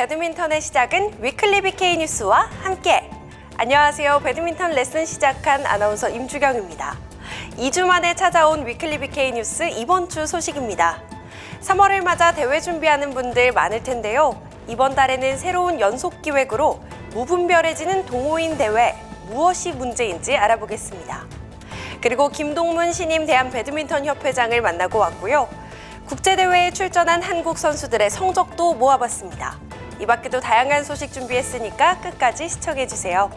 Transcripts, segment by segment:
배드민턴의 시작은 위클리 BK 뉴스와 함께. 안녕하세요. 배드민턴 레슨 시작한 아나운서 임주경입니다. 2주 만에 찾아온 위클리 BK 뉴스 이번 주 소식입니다. 3월을 맞아 대회 준비하는 분들 많을 텐데요. 이번 달에는 새로운 연속 기획으로 무분별해지는 동호인 대회 무엇이 문제인지 알아보겠습니다. 그리고 김동문 신임 대한 배드민턴 협회장을 만나고 왔고요. 국제대회에 출전한 한국 선수들의 성적도 모아봤습니다. 이 밖에도 다양한 소식 준비했으니까 끝까지 시청해주세요.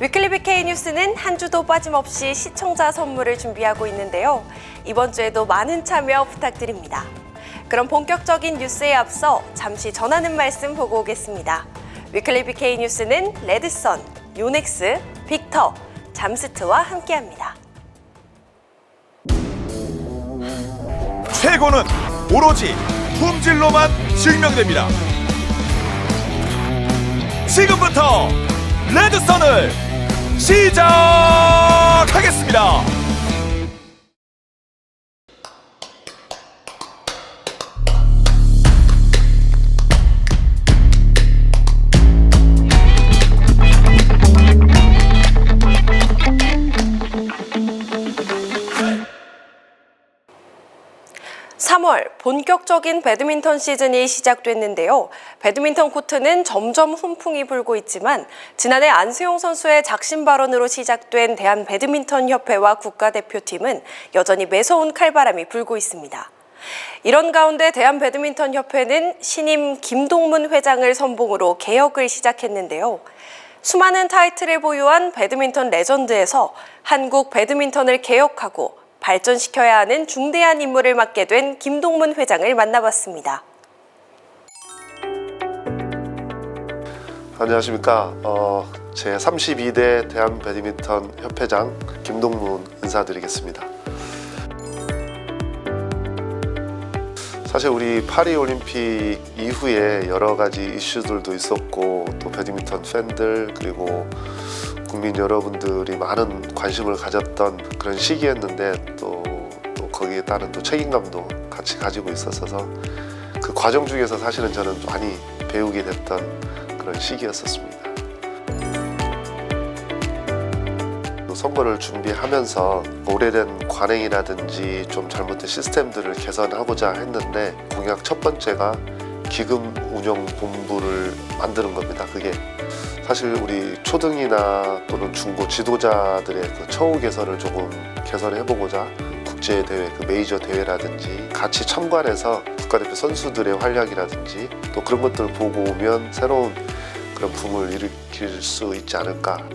위클리 BK 뉴스는 한 주도 빠짐없이 시청자 선물을 준비하고 있는데요. 이번 주에도 많은 참여 부탁드립니다. 그럼 본격적인 뉴스에 앞서 잠시 전하는 말씀 보고 오겠습니다. 위클리 BK 뉴스는 레드선, 요넥스, 빅터, 잠스트와 함께합니다. 최고는 오로지 품질로만 증명됩니다. 지금부터 레드선을 시작하겠습니다. 삼월 본격적인 배드민턴 시즌이 시작됐는데요. 배드민턴 코트는 점점 훈풍이 불고 있지만 지난해 안수용 선수의 작심 발언으로 시작된 대한 배드민턴 협회와 국가대표팀은 여전히 매서운 칼바람이 불고 있습니다. 이런 가운데 대한 배드민턴 협회는 신임 김동문 회장을 선봉으로 개혁을 시작했는데요. 수많은 타이틀을 보유한 배드민턴 레전드에서 한국 배드민턴을 개혁하고 발전시켜야 하는 중대한 임무를 맡게 된 김동문 회장을 만나봤습니다. 안녕하십니까. 어, 제 32대 대한 배드민턴 협회장 김동문 인사드리겠습니다. 사실 우리 파리 올림픽 이후에 여러 가지 이슈들도 있었고 또 배드민턴 팬들 그리고 국민 여러분들이 많은 관심을 가졌던 그런 시기였는데 거기에 따른 또 책임감도 같이 가지고 있었어서 그 과정 중에서 사실은 저는 많이 배우게 됐던 그런 시기였었습니다. 또 선거를 준비하면서 오래된 관행이라든지 좀 잘못된 시스템들을 개선하고자 했는데 공약 첫 번째가 기금 운영 본부를 만드는 겁니다. 그게 사실 우리 초등이나 또는 중고 지도자들의 그 처우 개선을 조금 개선해 보고자 국제 대회, 그 메이저 대회라든지 같이 참관 해서 국가대표 선수들의 활약이라든지 또 그런 것들을 보고 오면 새로운 그런 붐을 일으킬 수 있지 않을까.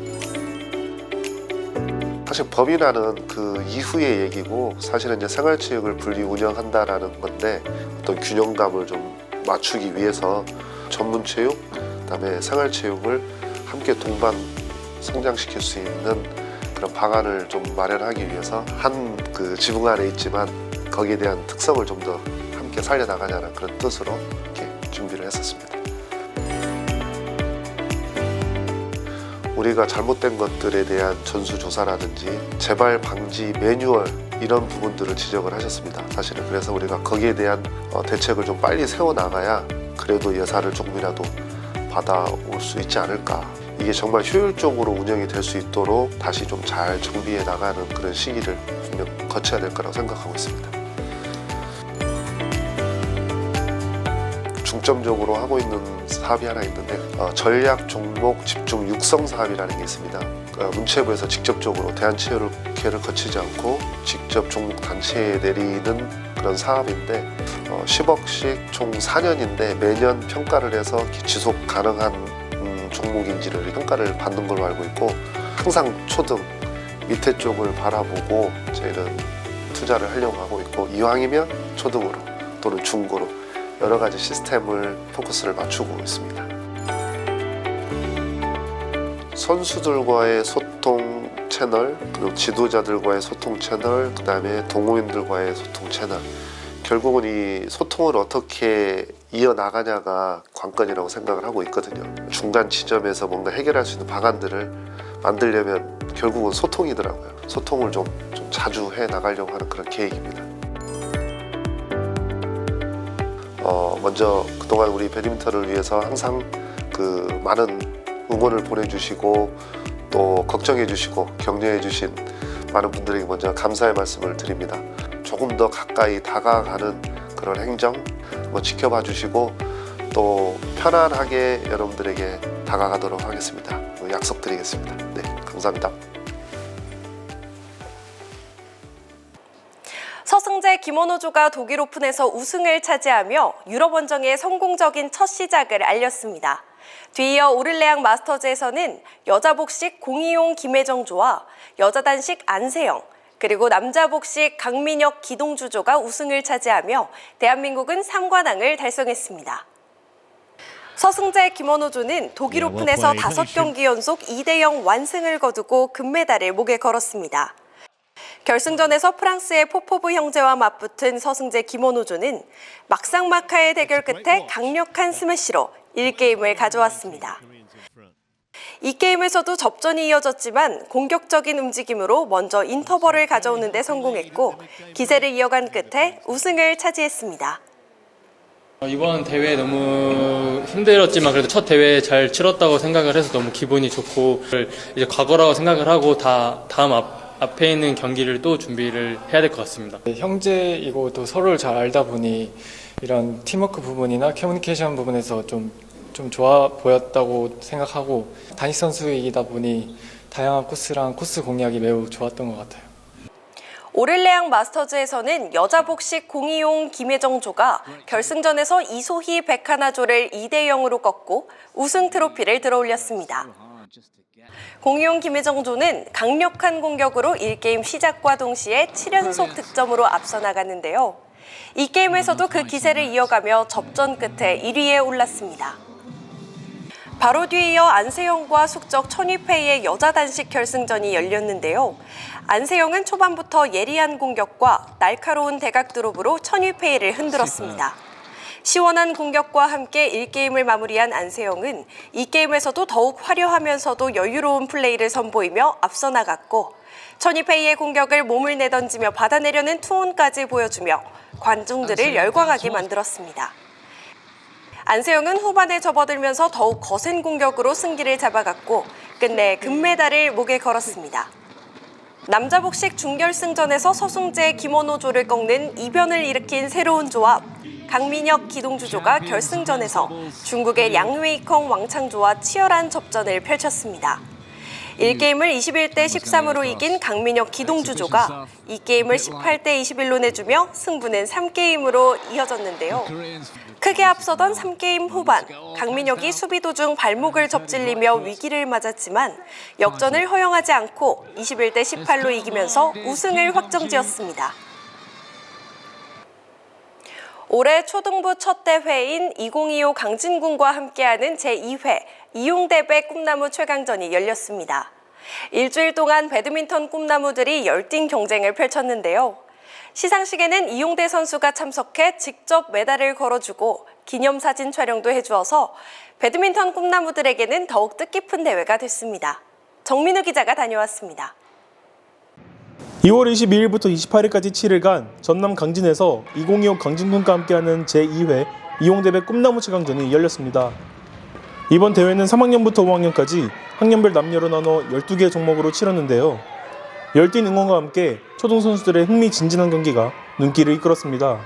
사실 법인화는 그 이후의 얘기고 사실은 이제 생활체육을 분리 운영한다라는 건데 어떤 균형감을 좀 맞추기 위해서 전문체육, 그다음에 생활체육을 함께 동반 성장시킬 수 있는 그런 방안을 좀 마련하기 위해서 한 그 지붕 아래 있지만 거기에 대한 특성을 좀 더 함께 살려나가자는 그런 뜻으로 이렇게 준비를 했었습니다. 우리가 잘못된 것들에 대한 전수조사라든지 재발 방지 매뉴얼 이런 부분들을 지적을 하셨습니다. 사실은 그래서 우리가 거기에 대한 어, 대책을 좀 빨리 세워 나가야 그래도 예산을 조금이라도 받아올 수 있지 않을까. 이게 정말 효율적으로 운영이 될 수 있도록 다시 좀 잘 정비해 나가는 그런 시기를 분명 거쳐야 될 거라고 생각하고 있습니다. 중점적으로 하고 있는 사업이 하나 있는데 어, 전략 종목 집중 육성 사업이라는 게 있습니다. 어, 문체부에서 직접적으로 대한체육회를 거치지 않고 직접 종목 단체에 내리는 그런 사업인데 어, 10억씩 총 4년인데 매년 평가를 해서 지속 가능한 음, 종목인지를 평가를 받는 걸로 알고 있고 항상 초등 밑에 쪽을 바라보고 저희는 투자를 하려고 하고 있고 이왕이면 초등으로 또는 중고로 여러 가지 시스템을 포커스를 맞추고 있습니다. 선수들과의 소통 채널, 그리고 지도자들과의 소통 채널, 그 다음에 동호인들과의 소통 채널. 결국은 이 소통을 어떻게 이어나가냐가 관건이라고 생각을 하고 있거든요. 중간 지점에서 뭔가 해결할 수 있는 방안들을 만들려면 결국은 소통이더라고요. 소통을 좀, 좀 자주 해 나가려고 하는 그런 계획입니다. 어, 먼저 그동안 우리 배드민턴을 위해서 항상 그 많은 응원을 보내주시고 또 걱정해주시고 격려해주신 많은 분들에게 먼저 감사의 말씀을 드립니다. 조금 더 가까이 다가가는 그런 행정 뭐 지켜봐 주시고 또 편안하게 여러분들에게 다가가도록 하겠습니다. 뭐 약속드리겠습니다. 네, 감사합니다. 서승재 김원호조가 독일 오픈에서 우승을 차지하며 유럽 원정의 성공적인 첫 시작을 알렸습니다. 뒤이어 오를레앙 마스터즈에서는 여자 복식 공이용 김혜정조와 여자 단식 안세영 그리고 남자 복식 강민혁 기동주조가 우승을 차지하며 대한민국은 3관왕을 달성했습니다. 서승재 김원호조는 독일 오픈에서 다섯 경기 연속 2대 0 완승을 거두고 금메달을 목에 걸었습니다. 결승전에서 프랑스의 포포브 형제와 맞붙은 서승재 김원호조는 막상막하의 대결 끝에 강력한 스매시로 1게임을 가져왔습니다. 이 게임에서도 접전이 이어졌지만 공격적인 움직임으로 먼저 인터벌을 가져오는 데 성공했고 기세를 이어간 끝에 우승을 차지했습니다. 어, 이번 대회 너무 힘들었지만 그래도 첫 대회 잘 치렀다고 생각을 해서 너무 기분이 좋고 이제 과거라고 생각을 하고 다 다음 앞, 앞에 있는 경기를 또 준비를 해야 될 것 같습니다. 네, 형제이고 또 서로를 잘 알다 보니 이런 팀워크 부분이나 커뮤니케이션 부분에서 좀, 좀 좋아 보였다고 생각하고 단식 선수이다 보니 다양한 코스랑 코스 공략이 매우 좋았던 것 같아요. 오를레앙 마스터즈에서는 여자 복식 공이용 김혜정조가 결승전에서 이소희 백하나조를 2대 0으로 꺾고 우승 트로피를 들어올렸습니다. 공이용 김혜정조는 강력한 공격으로 1게임 시작과 동시에 7연속 득점으로 앞서 나갔는데요. 이 게임에서도 그 기세를 이어가며 접전 끝에 1위에 올랐습니다. 바로 뒤이어 안세영과 숙적 천위페이의 여자 단식 결승전이 열렸는데요. 안세영은 초반부터 예리한 공격과 날카로운 대각 드롭으로 천위페이를 흔들었습니다. 시원한 공격과 함께 1게임을 마무리한 안세영은 이 게임에서도 더욱 화려하면서도 여유로운 플레이를 선보이며 앞서 나갔고 천이페이의 공격을 몸을 내던지며 받아내려는 투혼까지 보여주며 관중들을 열광하게 만들었습니다. 안세영은 후반에 접어들면서 더욱 거센 공격으로 승기를 잡아갔고 끝내 금메달을 목에 걸었습니다. 남자 복식 중결승전에서 서승재 김원호조를 꺾는 이변을 일으킨 새로운 조합 강민혁 기동주조가 결승전에서 중국의 양웨이컹 왕창조와 치열한 접전을 펼쳤습니다. 1게임을 21대 13으로 이긴 강민혁 기동주조가 2게임을 18대 21로 내주며 승부는 3게임으로 이어졌는데요. 크게 앞서던 3게임 후반, 강민혁이 수비 도중 발목을 접질리며 위기를 맞았지만 역전을 허용하지 않고 21대 18로 이기면서 우승을 확정지었습니다. 올해 초등부 첫 대회인 2025 강진군과 함께하는 제2회 이용대배 꿈나무 최강전이 열렸습니다. 일주일 동안 배드민턴 꿈나무들이 열띤 경쟁을 펼쳤는데요. 시상식에는 이용대 선수가 참석해 직접 메달을 걸어주고 기념사진 촬영도 해주어서 배드민턴 꿈나무들에게는 더욱 뜻깊은 대회가 됐습니다. 정민우 기자가 다녀왔습니다. 2월 22일부터 28일까지 7일간 전남 강진에서 2025 강진군과 함께하는 제2회 이용대배 꿈나무 최강전이 열렸습니다. 이번 대회는 3학년부터 5학년까지 학년별 남녀로 나눠 12개 종목으로 치렀는데요. 열띤 응원과 함께 초등 선수들의 흥미진진한 경기가 눈길을 이끌었습니다.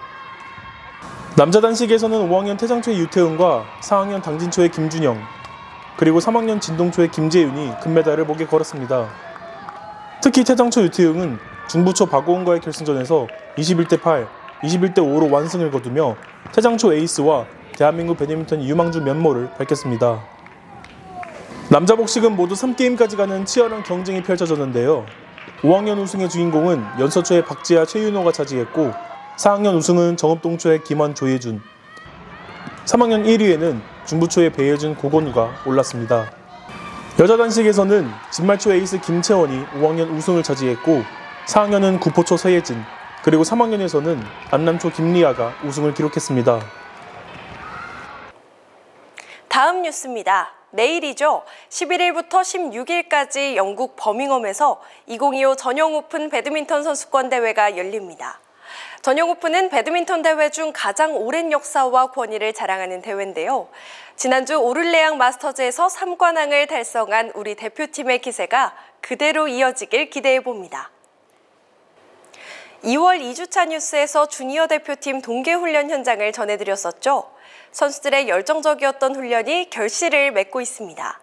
남자 단식에서는 5학년 태장초의 유태훈과 4학년 당진초의 김준영, 그리고 3학년 진동초의 김재윤이 금메달을 목에 걸었습니다. 특히 태장초 유태웅은 중부초 박오은과의 결승전에서 21대 8, 21대 5로 완승을 거두며 태장초 에이스와 대한민국 배드민턴 유망주 면모를 밝혔습니다. 남자 복식은 모두 3게임까지 가는 치열한 경쟁이 펼쳐졌는데요. 5학년 우승의 주인공은 연서초의 박지아 최윤호가 차지했고 4학년 우승은 정읍동초의 김원 조예준 3학년 1위에는 중부초의 배예준 고건우가 올랐습니다. 여자 단식에서는 진말초 에이스 김채원이 5학년 우승을 차지했고 4학년은 구포초 서예진 그리고 3학년에서는 안남초 김리아가 우승을 기록했습니다. 다음 뉴스입니다. 내일이죠. 11일부터 16일까지 영국 버밍엄에서 2025 전용 오픈 배드민턴 선수권 대회가 열립니다. 전용 오픈은 배드민턴 대회 중 가장 오랜 역사와 권위를 자랑하는 대회인데요. 지난주 오를레앙 마스터즈에서 3관왕을 달성한 우리 대표팀의 기세가 그대로 이어지길 기대해 봅니다. 2월 2주차 뉴스에서 주니어 대표팀 동계 훈련 현장을 전해드렸었죠. 선수들의 열정적이었던 훈련이 결실을 맺고 있습니다.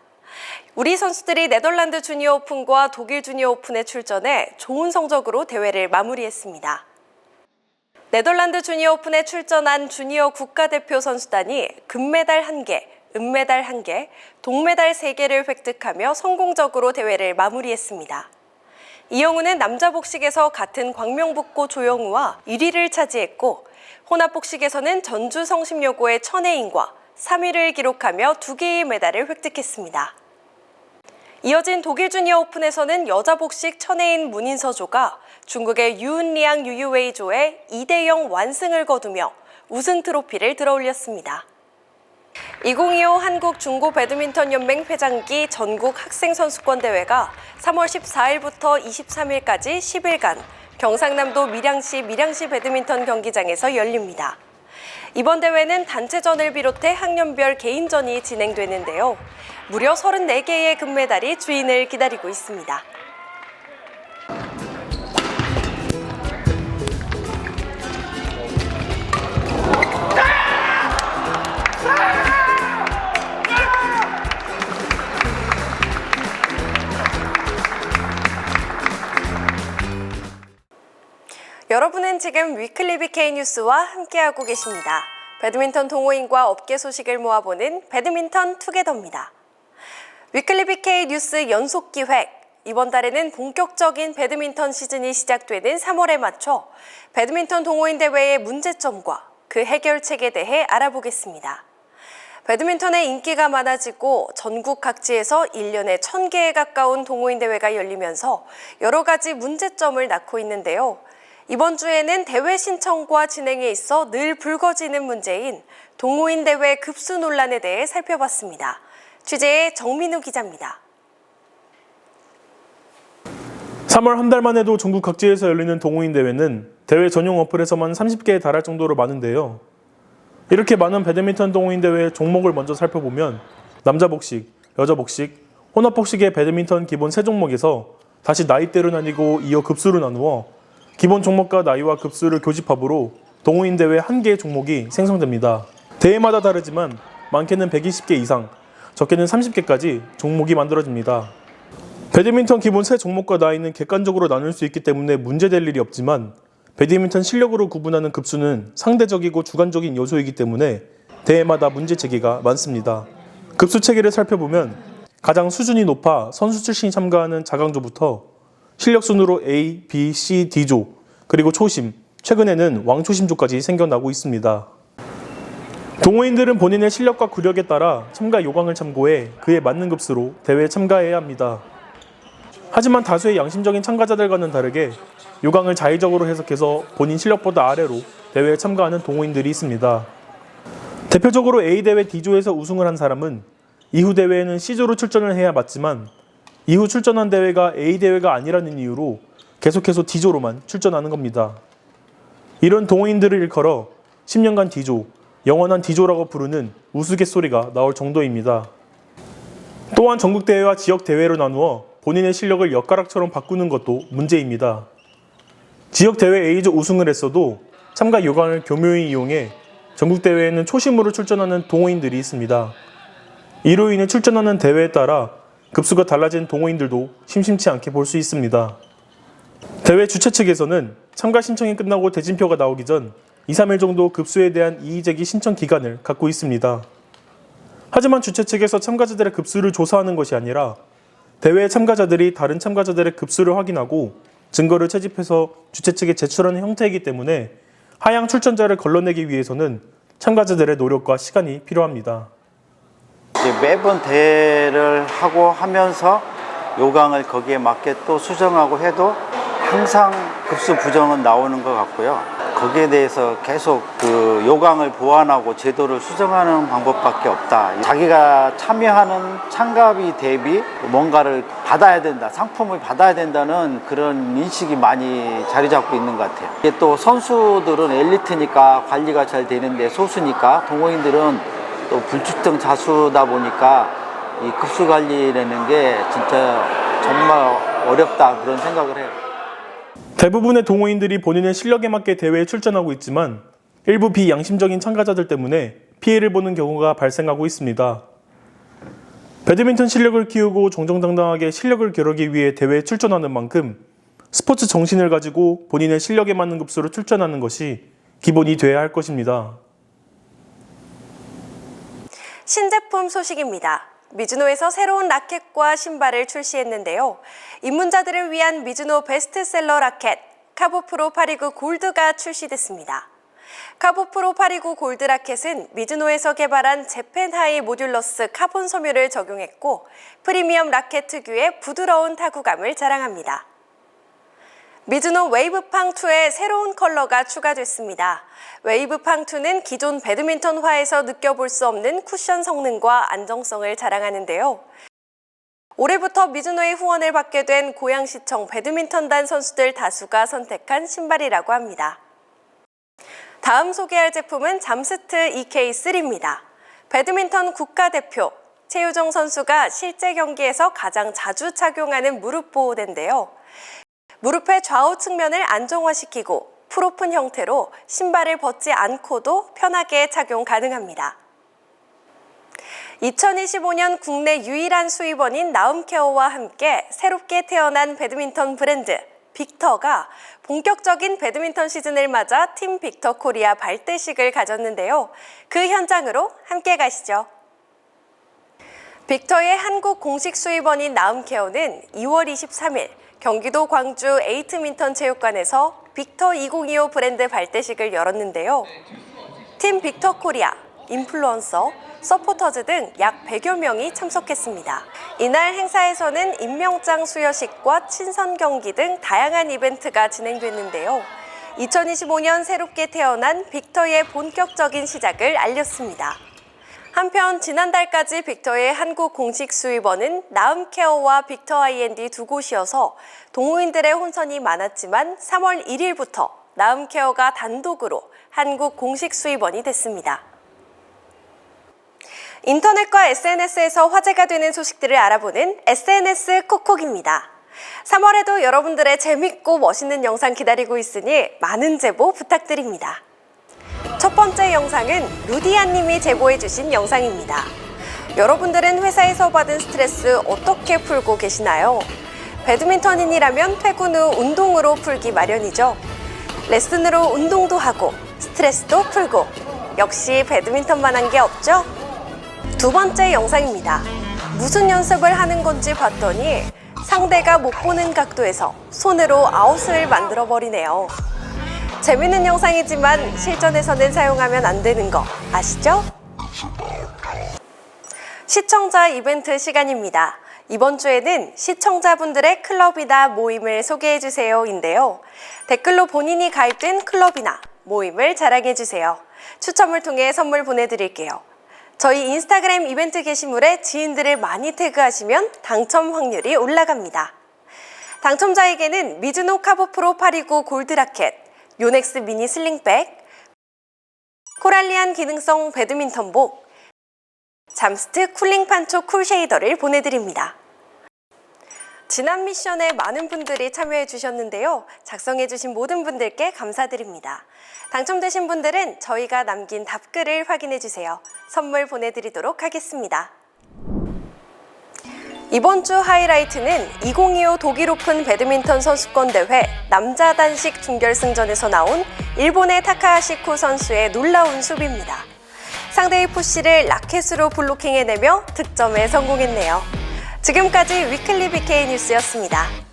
우리 선수들이 네덜란드 주니어 오픈과 독일 주니어 오픈에 출전해 좋은 성적으로 대회를 마무리했습니다. 네덜란드 주니어 오픈에 출전한 주니어 국가대표 선수단이 금메달 1개, 은메달 1개, 동메달 3개를 획득하며 성공적으로 대회를 마무리했습니다. 이영우는 남자 복식에서 같은 광명북고 조영우와 1위를 차지했고 혼합 복식에서는 전주 성심여고의 천혜인과 3위를 기록하며 두 개의 메달을 획득했습니다. 이어진 독일 주니어 오픈에서는 여자 복식 천혜인 문인서조가 중국의 유은리앙 유유웨이조에 2대0 완승을 거두며 우승 트로피를 들어올렸습니다. 2025 한국 중고 배드민턴 연맹 회장기 전국 학생 선수권 대회가 3월 14일부터 23일까지 10일간 경상남도 밀양시 밀양시 배드민턴 경기장에서 열립니다. 이번 대회는 단체전을 비롯해 학년별 개인전이 진행되는데요. 무려 34개의 금메달이 주인을 기다리고 있습니다. 여러분은 지금 위클리 BK 뉴스와 함께하고 계십니다. 배드민턴 동호인과 업계 소식을 모아보는 배드민턴 투게더입니다. 위클리 BK 뉴스 연속 기획. 이번 달에는 본격적인 배드민턴 시즌이 시작되는 3월에 맞춰 배드민턴 동호인 대회의 문제점과 그 해결책에 대해 알아보겠습니다. 배드민턴의 인기가 많아지고 전국 각지에서 1년에 1000개에 가까운 동호인 대회가 열리면서 여러 가지 문제점을 낳고 있는데요. 이번 주에는 대회 신청과 진행에 있어 늘 불거지는 문제인 동호인 대회 급수 논란에 대해 살펴봤습니다. 취재의 정민우 기자입니다. 3월 한 달만 해도 전국 각지에서 열리는 동호인 대회는 대회 전용 어플에서만 30개에 달할 정도로 많은데요. 이렇게 많은 배드민턴 동호인 대회 종목을 먼저 살펴보면 남자 복식, 여자 복식, 혼합 복식의 배드민턴 기본 세 종목에서 다시 나이대로 나뉘고 이어 급수로 나누어 기본 종목과 나이와 급수를 교집합으로 동호인 대회 한 개의 종목이 생성됩니다. 대회마다 다르지만 많게는 120개 이상, 적게는 30개까지 종목이 만들어집니다. 배드민턴 기본 세 종목과 나이는 객관적으로 나눌 수 있기 때문에 문제될 일이 없지만 배드민턴 실력으로 구분하는 급수는 상대적이고 주관적인 요소이기 때문에 대회마다 문제 제기가 많습니다. 급수 체계를 살펴보면 가장 수준이 높아 선수 출신이 참가하는 자강조부터 실력 순으로 A, B, C, D조 그리고 초심, 최근에는 왕초심조까지 생겨나고 있습니다. 동호인들은 본인의 실력과 구력에 따라 참가 요강을 참고해 그에 맞는 급수로 대회에 참가해야 합니다. 하지만 다수의 양심적인 참가자들과는 다르게 요강을 자의적으로 해석해서 본인 실력보다 아래로 대회에 참가하는 동호인들이 있습니다. 대표적으로 A대회 D조에서 우승을 한 사람은 이후 대회에는 C조로 출전을 해야 맞지만 이후 출전한 대회가 A대회가 아니라는 이유로 계속해서 D조로만 출전하는 겁니다. 이런 동호인들을 일컬어 10년간 D조, 영원한 D조라고 부르는 우스갯소리가 나올 정도입니다. 또한 전국대회와 지역대회로 나누어 본인의 실력을 엿가락처럼 바꾸는 것도 문제입니다. 지역대회 A조 우승을 했어도 참가 요강을 교묘히 이용해 전국대회에는 초심으로 출전하는 동호인들이 있습니다. 이로 인해 출전하는 대회에 따라 급수가 달라진 동호인들도 심심치 않게 볼 수 있습니다. 대회 주최 측에서는 참가 신청이 끝나고 대진표가 나오기 전 2, 3일 정도 급수에 대한 이의제기 신청 기간을 갖고 있습니다. 하지만 주최 측에서 참가자들의 급수를 조사하는 것이 아니라 대회 참가자들이 다른 참가자들의 급수를 확인하고 증거를 채집해서 주최 측에 제출하는 형태이기 때문에 하향 출전자를 걸러내기 위해서는 참가자들의 노력과 시간이 필요합니다. 이제 매번 대회를 하고 하면서 요강을 거기에 맞게 또 수정하고 해도 항상 급수 부정은 나오는 것 같고요. 거기에 대해서 계속 그 요강을 보완하고 제도를 수정하는 방법밖에 없다. 자기가 참여하는 참가비 대비 뭔가를 받아야 된다. 상품을 받아야 된다는 그런 인식이 많이 자리 잡고 있는 것 같아요. 이게 또 선수들은 엘리트니까 관리가 잘 되는데 소수니까 동호인들은 또 불특정 자수다 보니까 이 급수 관리라는 게 진짜 정말 어렵다 그런 생각을 해요. 대부분의 동호인들이 본인의 실력에 맞게 대회에 출전하고 있지만 일부 비양심적인 참가자들 때문에 피해를 보는 경우가 발생하고 있습니다. 배드민턴 실력을 키우고 정정당당하게 실력을 겨루기 위해 대회에 출전하는 만큼 스포츠 정신을 가지고 본인의 실력에 맞는 급수로 출전하는 것이 기본이 돼야 할 것입니다. 신제품 소식입니다. 미즈노에서 새로운 라켓과 신발을 출시했는데요. 입문자들을 위한 미즈노 베스트셀러 라켓 카보프로 829 골드가 출시됐습니다. 카보프로 829 골드 라켓은 미즈노에서 개발한 재팬하이 모듈러스 카본 섬유를 적용했고 프리미엄 라켓 특유의 부드러운 타구감을 자랑합니다. 미즈노 웨이브팡2의 새로운 컬러가 추가됐습니다. 웨이브팡2는 기존 배드민턴화에서 느껴볼 수 없는 쿠션 성능과 안정성을 자랑하는데요. 올해부터 미즈노의 후원을 받게 된 고양시청 배드민턴단 선수들 다수가 선택한 신발이라고 합니다. 다음 소개할 제품은 잠스트 EK3입니다. 배드민턴 국가대표 최유정 선수가 실제 경기에서 가장 자주 착용하는 무릎 보호대인데요. 무릎의 좌우 측면을 안정화시키고 풀오픈 형태로 신발을 벗지 않고도 편하게 착용 가능합니다. 2025년 국내 유일한 수입원인 나움케어와 함께 새롭게 태어난 배드민턴 브랜드 빅터가 본격적인 배드민턴 시즌을 맞아 팀 빅터 코리아 발대식을 가졌는데요. 그 현장으로 함께 가시죠. 빅터의 한국 공식 수입원인 나움케어는 2월 23일 경기도 광주 에이트민턴 체육관에서 빅터 2025 브랜드 발대식을 열었는데요. 팀 빅터 코리아, 인플루언서, 서포터즈 등 약 100여 명이 참석했습니다. 이날 행사에서는 임명장 수여식과 친선 경기 등 다양한 이벤트가 진행됐는데요. 2025년 새롭게 태어난 빅터의 본격적인 시작을 알렸습니다. 한편 지난달까지 빅터의 한국 공식 수입원은 나음케어와 빅터 I&D 두 곳이어서 동호인들의 혼선이 많았지만 3월 1일부터 나음케어가 단독으로 한국 공식 수입원이 됐습니다. 인터넷과 SNS에서 화제가 되는 소식들을 알아보는 SNS 콕콕입니다. 3월에도 여러분들의 재밌고 멋있는 영상 기다리고 있으니 많은 제보 부탁드립니다. 첫 번째 영상은 루디아님이 제보해주신 영상입니다. 여러분들은 회사에서 받은 스트레스 어떻게 풀고 계시나요? 배드민턴인이라면 퇴근 후 운동으로 풀기 마련이죠. 레슨으로 운동도 하고 스트레스도 풀고 역시 배드민턴만 한 게 없죠? 두 번째 영상입니다. 무슨 연습을 하는 건지 봤더니 상대가 못 보는 각도에서 손으로 아웃을 만들어 버리네요. 재밌는 영상이지만 실전에서는 사용하면 안 되는 거 아시죠? 시청자 이벤트 시간입니다. 이번 주에는 시청자분들의 클럽이나 모임을 소개해 주세요 인데요. 댓글로 본인이 가입된 클럽이나 모임을 자랑해 주세요. 추첨을 통해 선물 보내드릴게요. 저희 인스타그램 이벤트 게시물에 지인들을 많이 태그하시면 당첨 확률이 올라갑니다. 당첨자에게는 미즈노 카보 프로 829 골드 라켓, 요넥스 미니 슬링백, 코랄리안 기능성 배드민턴복, 잠스트 쿨링 판초 쿨 쉐이더를 보내드립니다. 지난 미션에 많은 분들이 참여해 주셨는데요. 작성해 주신 모든 분들께 감사드립니다. 당첨되신 분들은 저희가 남긴 답글을 확인해 주세요. 선물 보내드리도록 하겠습니다. 이번 주 하이라이트는 2025 독일 오픈 배드민턴 선수권 대회 남자 단식 준결승전에서 나온 일본의 타카하시코 선수의 놀라운 수비입니다. 상대의 푸시를 라켓으로 블로킹해내며 득점에 성공했네요. 지금까지 위클리 BK 뉴스였습니다.